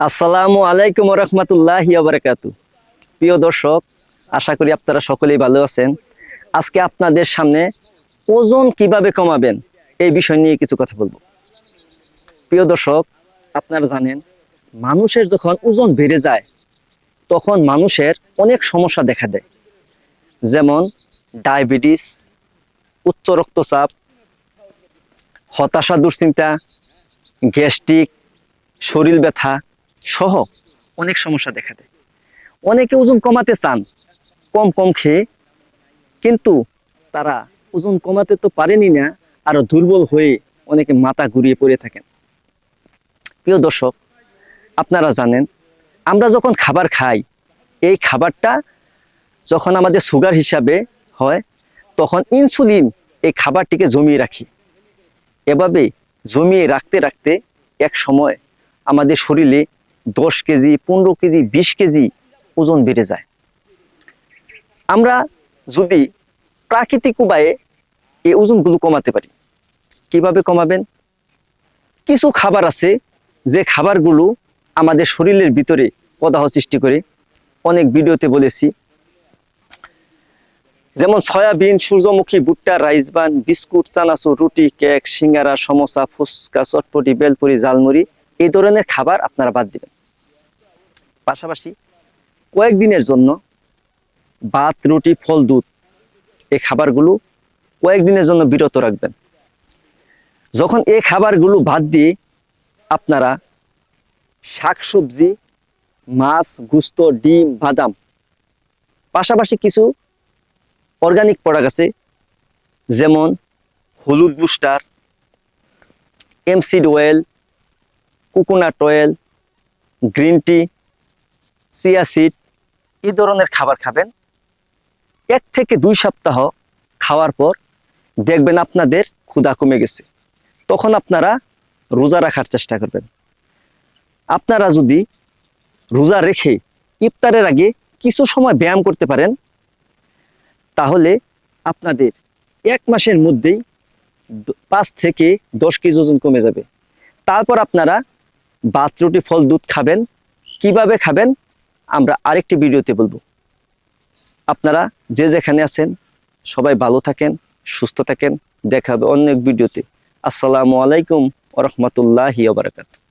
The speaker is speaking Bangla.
আসসালামু আলাইকুম রহমতুল্লাহ বারাকাতু প্রিয় দর্শক, আশা করি আপনারা সকলেই ভালো আছেন। আজকে আপনাদের সামনে ওজন কীভাবে কমাবেন এই বিষয় নিয়ে কিছু কথা বলব। প্রিয় দর্শক, আপনারা জানেন, মানুষের যখন ওজন বেড়ে যায়, তখন মানুষের অনেক সমস্যা দেখা দেয়। যেমন ডায়াবেটিস, উচ্চ রক্তচাপ, হতাশা দুশ্চিন্তা, গ্যাস্ট্রিক, শরীর ব্যথা সহ অনেক সমস্যা দেখা দেয়। অনেকে ওজন কমাতে চান, কম কম খেয়ে, কিন্তু তারা ওজন কমাতে তো পারেনি না, আরও দুর্বল হয়ে অনেকে মাথা ঘুরিয়ে পড়ে থাকেন। প্রিয় দর্শক, আপনারা জানেন, আমরা যখন খাবার খাই, এই খাবারটা যখন আমাদের সুগার হিসাবে হয়, তখন ইনসুলিন এই খাবারটিকে জমিয়ে রাখি। এভাবে জমিয়ে রাখতে রাখতে এক সময় আমাদের শরীরে দশ কেজি, পনেরো কেজি, বিশ কেজি ওজন বেড়ে যায়। আমরা যদি প্রাকৃতিক উপায়ে এই ওজনগুলো কমাতে পারি, কীভাবে কমাবেন? কিছু খাবার আছে যে খাবারগুলো আমাদের শরীরের ভিতরে প্রদাহ সৃষ্টি করে। অনেক ভিডিওতে বলেছি। যেমন সয়াবিন, সূর্যমুখী ভুট্টা, রাইস বান, বিস্কুট, চানাচুর, রুটি, কেক, সিঙ্গারা, সমোসা, ফুচকা, চটপটি, বেলপুরি জালমুড়ি এই ধরনের খাবার আপনারা বাদ দিবেন। পাশাপাশি কয়েকদিনের জন্য ভাত, রুটি, ফল, দুধ, এই খাবারগুলো কয়েকদিনের জন্য বিরত রাখবেন। যখন এই খাবারগুলো বাদ দিয়ে আপনারা শাকসবজি, মাছ, গুস্ত, ডিম, বাদাম, পাশাপাশি কিছু অর্গানিক প্রোডাক্ট আছে, যেমন হলুদ booster এমসিড oil coconut oil, green tea, chia seed, এই ধরনের খাবার খাবেন। এক থেকে দুই সপ্তাহ খাওয়ার পর দেখবেন আপনাদের ক্ষুধা কমে গেছে। তখন আপনারা রোজা রাখার চেষ্টা করবেন। আপনারা যদি রোজা রেখে ইফতারের আগে কিছু সময় ব্যায়াম করতে পারেন, তাহলে আপনাদের এক মাসের মধ্যেই পাঁচ থেকে দশ কেজি ওজন কমে যাবে। তারপর আপনারা ভাত রুটি ফল দুধ খাবেন, কীভাবে খাবেন, আমরা আরেকটি ভিডিওতে বলব। আপনারা যে যেখানে আছেন, সবাই ভালো থাকেন, সুস্থ থাকেন। দেখাবে অন্য এক ভিডিওতে। আসসালামু আলাইকুম ওরহমতুল্লাহি বারাকাতুহু।